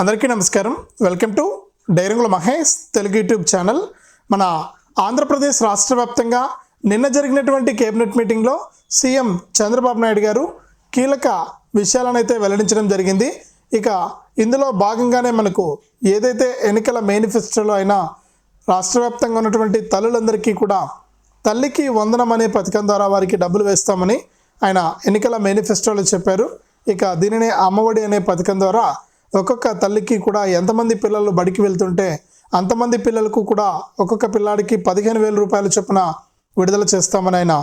అందరికీ నమస్కారం. Welcome to డైరంగుల Mahesh Telugu YouTube channel. మన ఆంధ్రప్రదేశ్ రాష్ట్ర వ్యాప్తంగా నిన్న జరిగినటువంటి కేబినెట్ మీటింగ్లో సీఎం చంద్రబాబు నాయుడు గారు కీలక విషయాలను అయితే వెల్లడించడం జరిగింది. ఇక ఇందులో భాగంగానే మనకు ఏదైతే ఎన్నికల మేనిఫెస్టోలో అయినా రాష్ట్ర వ్యాప్తంగా ఉన్నటువంటి తల్లులందరికీ కూడా తల్లికి వందనం అనే పథకం ద్వారా వారికి డబ్బులు వేస్తామని ఆయన ఎన్నికల మేనిఫెస్టోలో చెప్పారు. ఇక దీనినే అమ్మఒడి అనే పథకం ద్వారా ఒక్కొక్క తల్లికి కూడా ఎంతమంది పిల్లలు బడికి వెళ్తుంటే అంతమంది పిల్లలకు కూడా ఒక్కొక్క పిల్లాడికి పదిహేను వేల రూపాయల చొప్పున విడుదల చేస్తామని ఆయన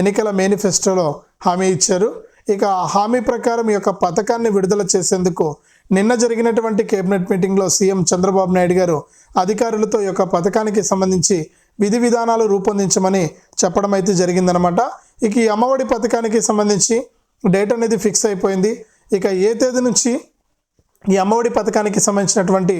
ఎన్నికల మేనిఫెస్టోలో హామీ ఇచ్చారు. ఇక హామీ ప్రకారం ఈ యొక్క పథకాన్ని విడుదల చేసేందుకు నిన్న జరిగినటువంటి కేబినెట్ మీటింగ్లో సీఎం చంద్రబాబు నాయుడు గారు అధికారులతో ఈ యొక్క పథకానికి సంబంధించి విధి విధానాలు రూపొందించమని చెప్పడం అయితే జరిగిందనమాట. ఇక ఈ అమ్మఒడి పథకానికి సంబంధించి డేట్ అనేది ఫిక్స్ అయిపోయింది. ఇక ఏ తేదీ నుంచి ఈ అమ్మఒడి పథకానికి సంబంధించినటువంటి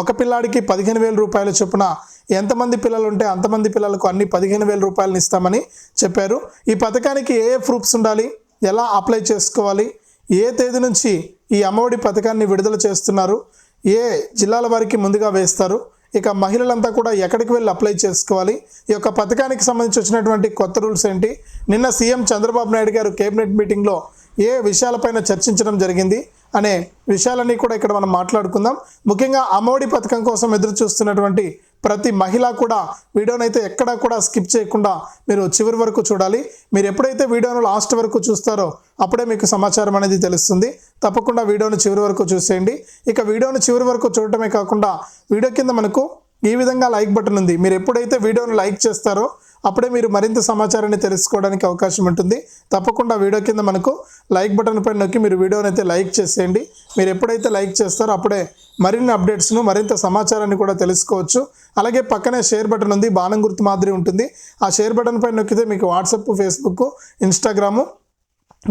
ఒక పిల్లాడికి పదిహేను వేల రూపాయల చొప్పున ఎంతమంది పిల్లలు ఉంటే అంతమంది పిల్లలకు అన్ని పదిహేను వేల రూపాయలను ఇస్తామని చెప్పారు. ఈ పథకానికి ఏ ఏ ప్రూఫ్స్ ఉండాలి? ఎలా అప్లై చేసుకోవాలి? ఏ తేదీ నుంచి ఈ అమ్మఒడి పథకాన్ని విడుదల చేస్తున్నారు? ఏ జిల్లాల వారికి ముందుగా వేస్తారు? ఇక మహిళలంతా కూడా ఎక్కడికి వెళ్ళి అప్లై చేసుకోవాలి? ఈ యొక్క పథకానికి సంబంధించి వచ్చినటువంటి కొత్త రూల్స్ ఏంటి? నిన్న సీఎం చంద్రబాబు నాయుడు గారు కేబినెట్ మీటింగ్లో ఏ విషయాలపైన చర్చించడం జరిగింది? అనే విషయాలన్నీ కూడా ఇక్కడ మనం మాట్లాడుకుందాం. ముఖ్యంగా అమ్మఒడి పథకం కోసం ఎదురు చూస్తున్నటువంటి ప్రతి మహిళ కూడా వీడియోనైతే ఎక్కడా కూడా స్కిప్ చేయకుండా మీరు చివరి వరకు చూడాలి. మీరు ఎప్పుడైతే వీడియోను లాస్ట్ వరకు చూస్తారో అప్పుడే మీకు సమాచారం అనేది తెలుస్తుంది. తప్పకుండా వీడియోను చివరి వరకు చూసేయండి. ఇక వీడియోను చివరి వరకు చూడటమే కాకుండా వీడియో కింద మనకు ఈ విధంగా లైక్ బటన్ ఉంది. మీరు ఎప్పుడైతే వీడియోను లైక్ చేస్తారో అప్పుడే మీరు మరింత సమాచారాన్ని తెలుసుకోవడానికి అవకాశం ఉంటుంది. తప్పకుండా వీడియో కింద మనకు లైక్ బటన్ పైన నొక్కి మీరు వీడియోని అయితే లైక్ చేసేయండి. మీరు ఎప్పుడైతే లైక్ చేస్తారో అప్పుడే మరిన్ని అప్డేట్స్ను మరింత సమాచారాన్ని కూడా తెలుసుకోవచ్చు. అలాగే పక్కనే షేర్ బటన్ ఉంది బాణం గుర్తు మాదిరి ఉంటుంది. ఆ షేర్ బటన్ పైన నొక్కితే మీకు వాట్సప్ ఫేస్బుక్ ఇన్స్టాగ్రాము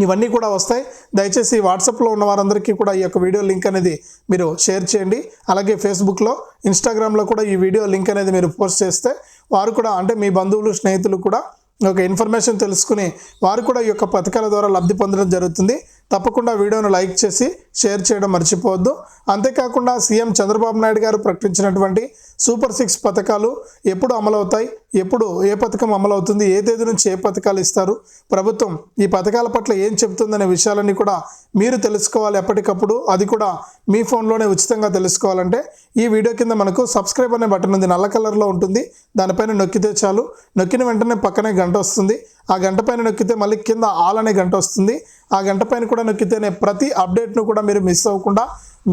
ఇవన్నీ కూడా వస్తాయి. దయచేసి వాట్సాప్లో ఉన్న వారందరికీ కూడా ఈ యొక్క వీడియో లింక్ అనేది మీరు షేర్ చేయండి. అలాగే ఫేస్బుక్లో ఇన్స్టాగ్రామ్లో కూడా ఈ వీడియో లింక్ అనేది మీరు పోస్ట్ చేస్తే వారు కూడా అంటే మీ బంధువులు స్నేహితులు కూడా ఒక ఇన్ఫర్మేషన్ తెలుసుకుని వారు కూడా ఈ యొక్క పథకాల ద్వారా లబ్ధి పొందడం జరుగుతుంది. తప్పకుండా వీడియోను లైక్ చేసి షేర్ చేయడం మర్చిపోవద్దు. అంతేకాకుండా సీఎం చంద్రబాబు నాయుడు గారు ప్రకటించినటువంటి సూపర్ సిక్స్ పథకాలు ఎప్పుడు అమలవుతాయి? ఎప్పుడు ఏ పథకం అమలవుతుంది? ఏ తేదీ నుంచి ఏ పథకాలు ఇస్తారు? ప్రభుత్వం ఈ పథకాల పట్ల ఏం చెబుతుందనే విషయాలన్నీ కూడా మీరు తెలుసుకోవాలి ఎప్పటికప్పుడు. అది కూడా మీ ఫోన్లోనే ఉచితంగా తెలుసుకోవాలంటే ఈ వీడియో కింద మనకు సబ్స్క్రైబ్ అనే బటన్ ఉంది నల్ల కలర్లో ఉంటుంది. దానిపైన నొక్కితే చాలు. నొక్కిన వెంటనే పక్కనే గంట వస్తుంది. ఆ గంట పైన నొక్కితే మళ్ళీ కింద ఆల్ అనే గంట వస్తుంది. ఆ గంట పైన కూడా నొక్కితేనే ప్రతి అప్డేట్ను కూడా మీరు మిస్ అవ్వకుండా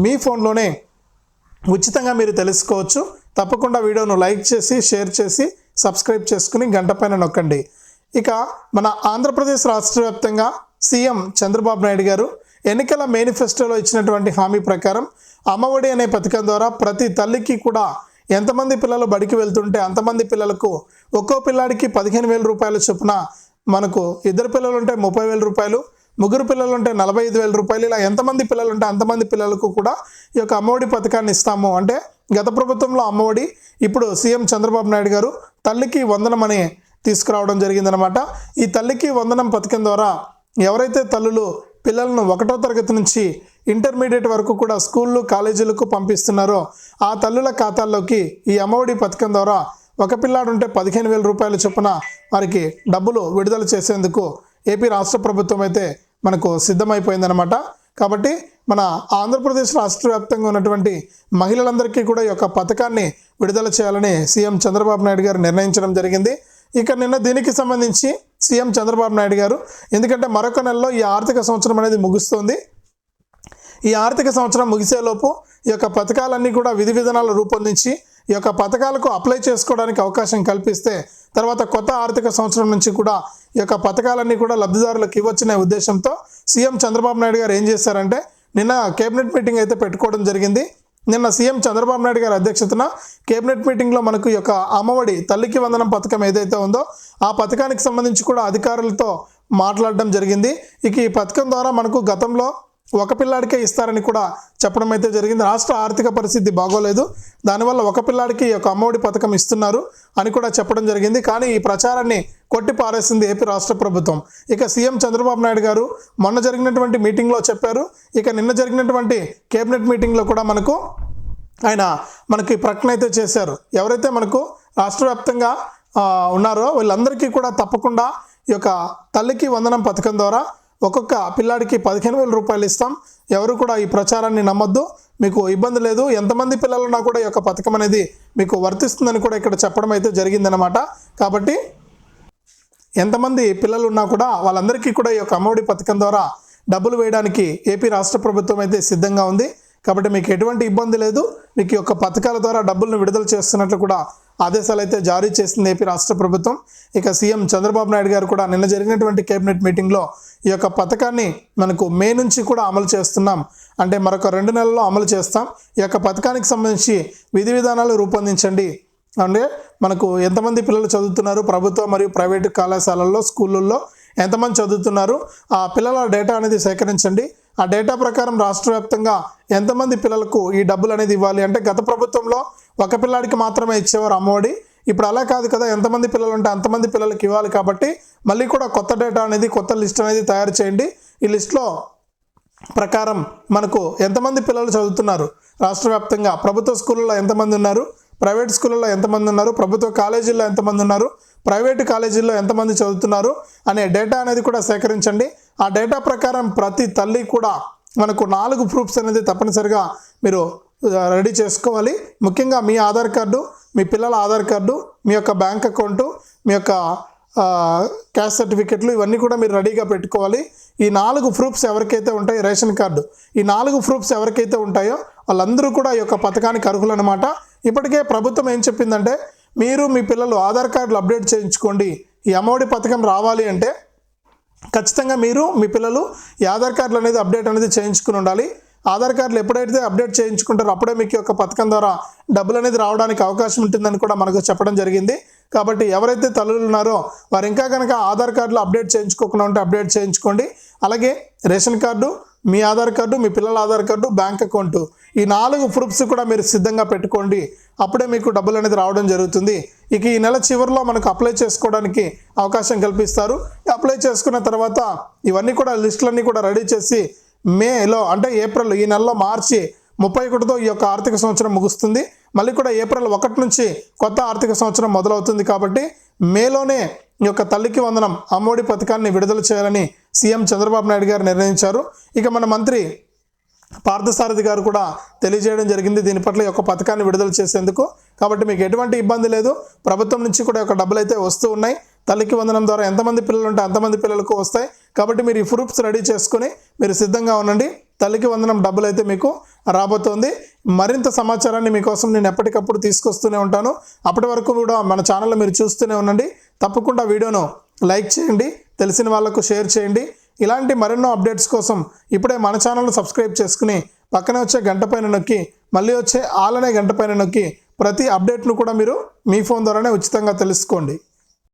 మీ ఫోన్లోనే ఉచితంగా మీరు తెలుసుకోవచ్చు. తప్పకుండా వీడియోను లైక్ చేసి షేర్ చేసి సబ్స్క్రైబ్ చేసుకుని గంట పైన నొక్కండి. ఇక మన ఆంధ్రప్రదేశ్ రాష్ట్ర వ్యాప్తంగా సీఎం చంద్రబాబు నాయుడు గారు ఎన్నికల మేనిఫెస్టోలో ఇచ్చినటువంటి హామీ ప్రకారం అమ్మఒడి అనే పథకం ద్వారా ప్రతి తల్లికి కూడా ఎంతమంది పిల్లలు బడికి వెళ్తుంటే అంతమంది పిల్లలకు ఒక్కో పిల్లాడికి పదిహేను వేల రూపాయల చొప్పున మనకు ఇద్దరు పిల్లలు ఉంటే ముప్పై వేల రూపాయలు ముగ్గురు పిల్లలు ఉంటే నలభై ఐదు వేల రూపాయలు ఇలా ఎంతమంది పిల్లలు ఉంటే అంతమంది పిల్లలకు కూడా ఈ యొక్క అమ్మఒడి పథకాన్ని ఇస్తాము. అంటే గత ప్రభుత్వంలో అమ్మఒడి ఇప్పుడు సీఎం చంద్రబాబు నాయుడు గారు తల్లికి వందనం అని తీసుకురావడం జరిగిందనమాట ఈ తల్లికి వందనం పథకం ద్వారా ఎవరైతే తల్లులు పిల్లలను ఒకటో తరగతి నుంచి ఇంటర్మీడియట్ వరకు కూడా స్కూళ్ళు కాలేజీలకు పంపిస్తున్నారో. ఆ తల్లుల ఖాతాల్లోకి ఈ అమ్మఒడి పథకం ద్వారా ఒక పిల్లాడు ఉంటే పదిహేను వేల రూపాయల చొప్పున వారికి డబ్బులు విడుదల చేసేందుకు ఏపీ రాష్ట్ర ప్రభుత్వం అయితే మనకు సిద్ధమైపోయిందనమాట కాబట్టి మన ఆంధ్రప్రదేశ్ రాష్ట్ర వ్యాప్తంగా ఉన్నటువంటి మహిళలందరికీ కూడా ఈ యొక్క పథకాన్ని విడుదల చేయాలని సీఎం చంద్రబాబు నాయుడు గారు నిర్ణయించడం జరిగింది. ఇక నిన్న దీనికి సంబంధించి సీఎం చంద్రబాబు నాయుడు గారు ఎందుకంటే మరొక నెలలో ఈ ఆర్థిక సంవత్సరం అనేది ముగుస్తుంది. ఈ ఆర్థిక సంవత్సరం ముగిసేలోపు ఈ యొక్క పథకాలన్నీ కూడా విధి విధానాలు రూపొందించి ఈ యొక్క పథకాలకు అప్లై చేసుకోవడానికి అవకాశం కల్పిస్తే తర్వాత కొత్త ఆర్థిక సంవత్సరం నుంచి కూడా ఈ యొక్క పథకాలన్నీ కూడా లబ్ధిదారులకు ఇవ్వచ్చనే ఉద్దేశంతో సీఎం చంద్రబాబు నాయుడు గారు ఏం చేశారంటే నిన్న కేబినెట్ మీటింగ్ అయితే పెట్టుకోవడం జరిగింది. నిన్న సీఎం చంద్రబాబు నాయుడు గారి అధ్యక్షతన కేబినెట్ మీటింగ్లో మనకు ఈ యొక్క అమ్మఒడి తల్లికి వందనం పథకం ఏదైతే ఉందో ఆ పథకానికి సంబంధించి కూడా అధికారులతో మాట్లాడడం జరిగింది. ఇక ఈ పథకం ద్వారా మనకు గతంలో ఒక పిల్లాడికే ఇస్తారని కూడా చెప్పడం అయితే జరిగింది. రాష్ట్ర ఆర్థిక పరిస్థితి బాగోలేదు. దానివల్ల ఒక పిల్లాడికి ఈ యొక్క అమ్మఒడి పథకం ఇస్తున్నారు అని కూడా చెప్పడం జరిగింది. కానీ ఈ ప్రచారాన్ని కొట్టి పారేసింది ఏపీ రాష్ట్ర ప్రభుత్వం. ఇక సీఎం చంద్రబాబు నాయుడు గారు మొన్న జరిగినటువంటి మీటింగ్లో చెప్పారు. ఇక నిన్న జరిగినటువంటి కేబినెట్ మీటింగ్లో కూడా మనకు ఆయన మనకి ప్రకటన అయితే చేశారు. ఎవరైతే మనకు రాష్ట్ర వ్యాప్తంగా ఉన్నారో వీళ్ళందరికీ కూడా తప్పకుండా ఈ యొక్క తల్లికి వందనం పథకం ద్వారా ఒక్కొక్క పిల్లాడికి పదిహేను వేల రూపాయలు ఇస్తాం. ఎవరు కూడా ఈ ప్రచారాన్ని నమ్మొద్దు. మీకు ఇబ్బంది లేదు. ఎంతమంది పిల్లలున్నా కూడా ఈ యొక్క పథకం అనేది మీకు వర్తిస్తుందని కూడా ఇక్కడ చెప్పడం అయితే జరిగిందనమాట కాబట్టి ఎంతమంది పిల్లలు ఉన్నా కూడా వాళ్ళందరికీ కూడా ఈ యొక్క అమ్మఒడి పథకం ద్వారా డబ్బులు వేయడానికి ఏపీ రాష్ట్ర ప్రభుత్వం అయితే సిద్ధంగా ఉంది. కాబట్టి మీకు ఎటువంటి ఇబ్బంది లేదు. మీకు ఈ యొక్క పథకాల ద్వారా డబ్బులను విడుదల చేస్తున్నట్లు కూడా ఆదేశాలు అయితే జారీ చేసింది ఏపీ రాష్ట్ర ప్రభుత్వం. ఇక సీఎం చంద్రబాబు నాయుడు గారు కూడా నిన్న జరిగినటువంటి కేబినెట్ మీటింగ్లో ఈ యొక్క పథకాన్ని మనకు మే నుంచి కూడా అమలు చేస్తున్నాం. అంటే మరొక రెండు నెలల్లో అమలు చేస్తాం. ఈ యొక్క పథకానికి సంబంధించి విధి విధానాలు రూపొందించండి. అంటే మనకు ఎంతమంది పిల్లలు చదువుతున్నారు? ప్రభుత్వ మరియు ప్రైవేటు కళాశాలల్లో స్కూళ్ళల్లో ఎంతమంది చదువుతున్నారు? ఆ పిల్లల డేటా అనేది సేకరించండి. ఆ డేటా ప్రకారం రాష్ట్ర వ్యాప్తంగా ఎంతమంది పిల్లలకు ఈ డబ్బులు అనేది ఇవ్వాలి? అంటే గత ప్రభుత్వంలో ఒక పిల్లాడికి మాత్రమే ఇచ్చేవారు అమ్మఒడి. ఇప్పుడు అలా కాదు కదా ఎంతమంది పిల్లలు ఉంటే అంతమంది పిల్లలకి ఇవ్వాలి కాబట్టి మళ్ళీ కూడా కొత్త డేటా అనేది కొత్త లిస్ట్ అనేది తయారు చేయండి. ఈ లిస్ట్లో ప్రకారం మనకు ఎంతమంది పిల్లలు చదువుతున్నారు? రాష్ట్ర వ్యాప్తంగా ప్రభుత్వ స్కూళ్ళలో ఎంతమంది ఉన్నారు? ప్రైవేట్ స్కూళ్ళలో ఎంతమంది ఉన్నారు? ప్రభుత్వ కాలేజీల్లో ఎంతమంది ఉన్నారు? ప్రైవేటు కాలేజీల్లో ఎంతమంది చదువుతున్నారు? అనే డేటా అనేది కూడా సేకరించండి. ఆ డేటా ప్రకారం ప్రతి తల్లి కూడా మనకు నాలుగు ప్రూఫ్స్ అనేది తప్పనిసరిగా మీరు రెడీ చేసుకోవాలి. ముఖ్యంగా మీ ఆధార్ కార్డు మీ పిల్లల ఆధార్ కార్డు మీ యొక్క బ్యాంక్ అకౌంటు మీ యొక్క క్యాస్ట్ సర్టిఫికెట్లు ఇవన్నీ కూడా మీరు రెడీగా పెట్టుకోవాలి. ఈ నాలుగు ప్రూఫ్స్ ఎవరికైతే ఉంటాయో రేషన్ కార్డు ఈ నాలుగు ప్రూఫ్స్ ఎవరికైతే ఉంటాయో వాళ్ళందరూ కూడా ఈ యొక్క పథకానికి అర్హులు అనమాట ఇప్పటికే ప్రభుత్వం ఏం చెప్పిందంటే మీరు మీ పిల్లలు ఆధార్ కార్డులు అప్డేట్ చేయించుకోండి. ఈ అమ్మఒడి పథకం రావాలి అంటే ఖచ్చితంగా మీరు మీ పిల్లలు ఈ ఆధార్ కార్డులు అనేది అప్డేట్ అనేది చేయించుకుని ఉండాలి. ఆధార్ కార్డులు ఎప్పుడైతే అప్డేట్ చేయించుకుంటారో అప్పుడే మీకు యొక్క పథకం ద్వారా డబ్బులు అనేది రావడానికి అవకాశం ఉంటుందని కూడా మనకు చెప్పడం జరిగింది. కాబట్టి ఎవరైతే తల్లులు ఉన్నారో వారు ఇంకా కనుక ఆధార్ కార్డులు అప్డేట్ చేయించుకోకుండా ఉంటే అప్డేట్ చేయించుకోండి. అలాగే రేషన్ కార్డు మీ ఆధార్ కార్డు మీ పిల్లల ఆధార్ కార్డు బ్యాంక్ అకౌంట్ ఈ నాలుగు ప్రూఫ్స్ కూడా మీరు సిద్ధంగా పెట్టుకోండి. అప్పుడే మీకు డబ్బులు అనేది రావడం జరుగుతుంది. ఇక ఈ నెల చివరిలో మనకు అప్లై చేసుకోవడానికి అవకాశం కల్పిస్తారు. అప్లై చేసుకున్న తర్వాత ఇవన్నీ కూడా లిస్టులన్నీ కూడా రెడీ చేసి మేలో అంటే ఏప్రిల్ ఈ నెలలో మార్చి ముప్పై ఒకటితో ఈ యొక్క ఆర్థిక సంవత్సరం ముగుస్తుంది. మళ్ళీ కూడా ఏప్రిల్ ఒకటి నుంచి కొత్త ఆర్థిక సంవత్సరం మొదలవుతుంది కాబట్టి మేలోనే ఈ యొక్క తల్లికి వందనం అమ్మఒడి పథకాన్ని విడుదల చేయాలని సీఎం చంద్రబాబు నాయుడు గారు నిర్ణయించారు. ఇక మన మంత్రి పార్థసారథి గారు కూడా తెలియజేయడం జరిగింది దీని పట్ల ఈ యొక్క పథకాన్ని విడుదల చేసేందుకు. కాబట్టి మీకు ఎటువంటి ఇబ్బంది లేదు. ప్రభుత్వం నుంచి కూడా ఒక డబ్బులు అయితే వస్తూ ఉన్నాయి. తల్లికి వందనం ద్వారా ఎంతమంది పిల్లలు ఉంటే అంతమంది పిల్లలకు వస్తాయి. కాబట్టి మీరు ఈ ప్రూఫ్స్ రెడీ చేసుకుని మీరు సిద్ధంగా ఉండండి. తల్లికి వందనం డబ్బులు అయితే మీకు రాబోతోంది. మరింత సమాచారాన్ని మీకోసం నేను ఎప్పటికప్పుడు తీసుకొస్తూనే ఉంటాను. అప్పటి వరకు కూడా మన ఛానల్లో మీరు చూస్తూనే ఉండండి. తప్పకుండా వీడియోను లైక్ చేయండి. తెలిసిన వాళ్ళకు షేర్ చేయండి. ఇలాంటి మరెన్నో అప్డేట్స్ కోసం ఇప్పుడే మన ఛానల్ను సబ్స్క్రైబ్ చేసుకుని పక్కనే వచ్చే గంట పైన నొక్కి మళ్ళీ వచ్చే ఆలనే గంట పైన నొక్కి ప్రతి అప్డేట్ను కూడా మీరు మీ ఫోన్ ద్వారానే ఉచితంగా తెలుసుకోండి.